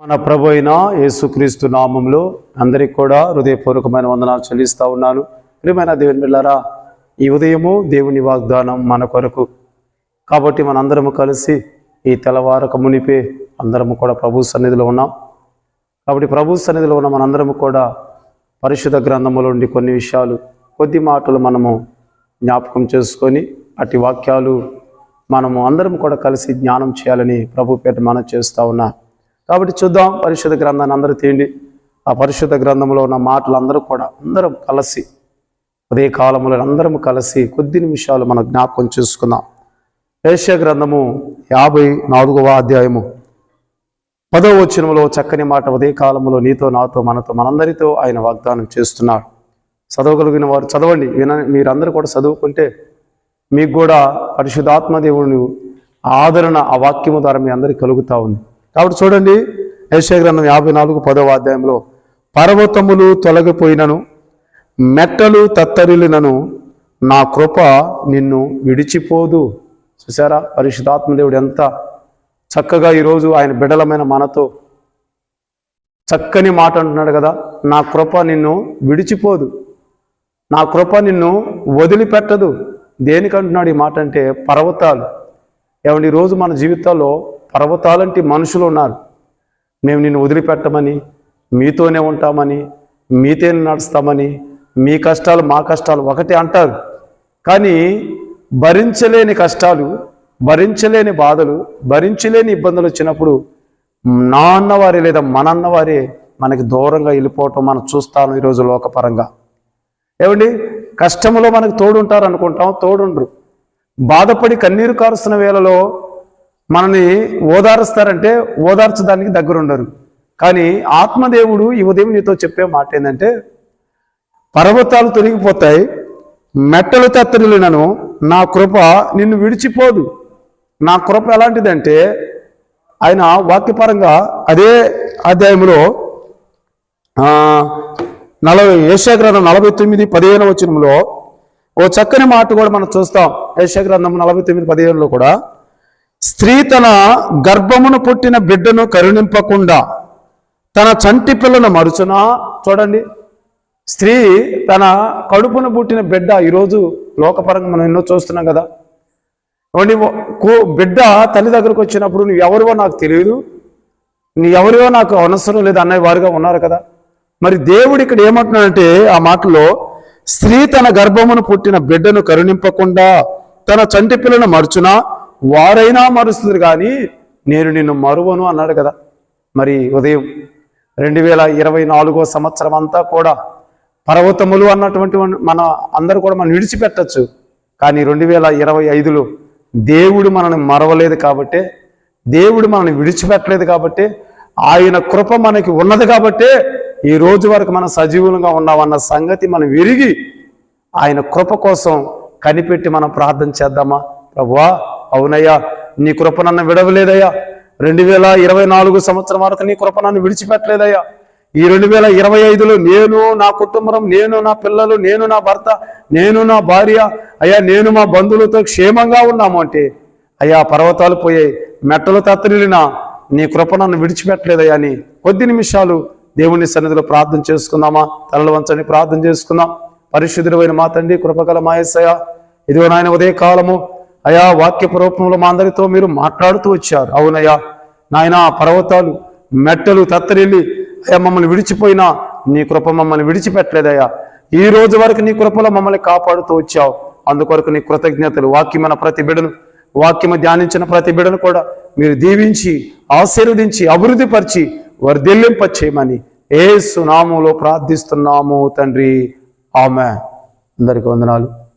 మన ప్రభు అయిన యేసుక్రీస్తు నామంలో అందరికి కూడా హృదయపూర్వకమైన వందనాలు చెల్లిస్తూ ఉన్నాను. ప్రియమైన దేవుని బిళ్ళారా ఈ ఉదయము దేవుని వాగ్దానం మన కొరకు. కాబట్టి మనందరము కలిసి ఈ తెల్లవారక మునిపే అందరము కూడా ప్రభు సన్నిధిలో ఉన్నాం. కాబట్టి ప్రభు సన్నిధిలో ఉన్న మనందరము కూడా పరిశుద్ధ గ్రంథములో ఉండి కొన్ని విషయాలు కొద్ది మాటలు మనము జ్ఞాపకం చేసుకొని అట్టి వాక్యాలు మనము అందరం కూడా కలిసి జ్ఞానం చేయాలని ప్రభు పేట మనం చేస్తూ ఉన్నాం. కాబట్టి చూద్దాం పరిశుద్ధ గ్రంథాన్ని అందరూ తీయండి. ఆ పరిశుద్ధ గ్రంథంలో ఉన్న మాటలు అందరూ కూడా అందరం కలిసి అదే కాలంలో అందరం కలిసి కొద్ది నిమిషాలు మనం జ్ఞాపకం చేసుకుందాం. ఏషియా గ్రంథము యాభై నాలుగవ అధ్యాయము. పదవ వచనంలో చక్కని మాట ఉదయ కాలంలో నీతో నాతో మనతో మనందరితో ఆయన వాగ్దానం చేస్తున్నాడు. చదవగలిగిన వారు చదవండి విన మీరందరూ కూడా చదువుకుంటే మీకు కూడా పరిశుద్ధాత్మ దేవుని ఆదరణ ఆ వాక్యము ద్వారా మీ అందరికీ కలుగుతూ ఉంది. కాబట్టి చూడండి యశగ్రంథం యాభై నాలుగు పదవ అధ్యాయంలో పర్వతములు తొలగిపోయినను మెట్టలు తత్తరిలినను నా కృప నిన్ను విడిచిపోదు. చూసారా పరిశుధాత్మదేవుడు ఎంత చక్కగా ఈరోజు ఆయన బిడలమైన మనతో చక్కని మాట అంటున్నాడు కదా నా కృప నిన్ను విడిచిపోదు. నా కృప నిన్ను వదిలిపెట్టదు. దేనికంటున్నాడు ఈ మాట అంటే పర్వతాలు. ఏమండి ఈరోజు మన జీవితాల్లో పర్వతాలంటి మనుషులు ఉన్నారు. మేము నిన్ను వదిలిపెట్టమని మీతోనే ఉంటామని మీతోనే నడుస్తామని మీ కష్టాలు మా కష్టాలు ఒకటే అంటారు. కానీ భరించలేని కష్టాలు భరించలేని బాధలు భరించలేని ఇబ్బందులు వచ్చినప్పుడు నా అన్నవారే లేదా మన అన్నవారే మనకి దూరంగా వెళ్ళిపోవటం మనం చూస్తాను ఈరోజు లోకపరంగా. ఏమండి? కష్టంలో మనకు తోడుంటారు అనుకుంటాం తోడుండ్రు. బాధపడి కన్నీరు కారుస్తున్న వేళలో మనని ఓదారుస్తారంటే ఓదార్చడానికి దగ్గరుండరు. కానీ ఆత్మదేవుడు ఈ ఉదయం నీతో చెప్పే మాట ఏంటంటే పర్వతాలు తొలగిపోతాయి మెట్టలు తత్తరిలినను నా కృప నిన్ను విడిచిపోదు. నా కృప ఎలాంటిదంటే ఆయన వాక్యపరంగా అదే అధ్యాయంలో నలభై ఏషాగ్రంథం నలభై తొమ్మిది పదిహేను వచనంలో ఓ చక్కని మాట కూడా మనం చూస్తాం. ఏషాగ్రంథం నలభై తొమ్మిది పదిహేనులో కూడా స్త్రీ తన గర్భమును పుట్టిన బిడ్డను కరుణింపకుండా తన చంటి పిల్లను మరుచునా? చూడండి. స్త్రీ తన కడుపును పుట్టిన బిడ్డ ఈరోజు లోకపరంగా మనం ఎన్నో చూస్తున్నాం కదా. ఓన్లీ బిడ్డ తల్లి దగ్గరకు వచ్చినప్పుడు నువ్వు ఎవరివో నాకు తెలియదు. నీ ఎవరివో నాకు అవసరం లేదు అన్నయ్య వారుగా ఉన్నారు కదా. మరి దేవుడు ఇక్కడ ఏమంటున్నాడంటే ఆ మాటలో స్త్రీ తన గర్భమును పుట్టిన బిడ్డను కరుణింపకుండా తన చంటి పిల్లను మరుచునా? వారైనా మరుస్తుంది కానీ నేను నిన్ను మరువను అన్నాడు కదా. మరి ఉదయం రెండు వేల ఇరవై నాలుగో సంవత్సరం అంతా కూడా పర్వతములు అన్నటువంటి మన అందరూ కూడా మనం విడిచిపెట్టచ్చు. కానీ రెండు వేల ఇరవై ఐదులో దేవుడు మనల్ని మరవలేదు కాబట్టే దేవుడు మనల్ని విడిచిపెట్టలేదు కాబట్టి ఆయన కృప మనకి ఉన్నది కాబట్టే ఈ రోజు వరకు మనం సజీవులుగా ఉన్నామన్న సంగతి మనం విరిగి ఆయన కృప కోసం కనిపెట్టి మనం ప్రార్థన చేద్దామా? ప్రభువా అవునయ్యా నీ కృప నన్ను విడవలేదయ్యా. రెండు వేల ఇరవై నాలుగు సంవత్సరం వరకు నీ కృప నన్ను విడిచిపెట్టలేదయ్యా. ఈ రెండు వేల ఇరవై ఐదులో నేను నా కుటుంబం నేను నా పిల్లలు నేను నా భర్త నేను నా భార్య అయ్యా నేను మా బంధువులతో క్షేమంగా ఉన్నాము అంటే అయ్యా పర్వతాలు పోయాయి మెట్టలు తత్తరిలినా నీ కృప నన్ను విడిచిపెట్టలేదయ్యా అని కొద్ది నిమిషాలు దేవుని సన్నిధిలో ప్రార్థన చేసుకుందామా? తలలు వంచని ప్రార్థన చేసుకుందాం. పరిశుద్ధుడైన మా తండ్రి కృపగల మాయసయ ఇదిగో నాయన ఉదయ కాలము అయా వాక్యపు రూపంలో మా అందరితో మీరు మాట్లాడుతూ వచ్చారు. అవునయ్యా నాయన పర్వతాలు మెట్టలు తత్తరిల్లి అయ్యా మమ్మల్ని విడిచిపోయినా నీ కృప మమ్మల్ని విడిచిపెట్టలేదయ్యా. ఈ రోజు వరకు నీ కృపలో మమ్మల్ని కాపాడుతూ వచ్చావు. అందుకొరకు నీ కృతజ్ఞతలు వాక్యమైన ప్రతి బిడను వాక్యము ధ్యానించిన ప్రతి బిడను కూడా మీరు దీవించి ఆశీర్వదించి అభివృద్ధిపరిచి వర్ధిల్లింప చేయమని ఏ సునామంలో ప్రార్థిస్తున్నాము తండ్రి. ఆమె అందరికీ వందనాలు.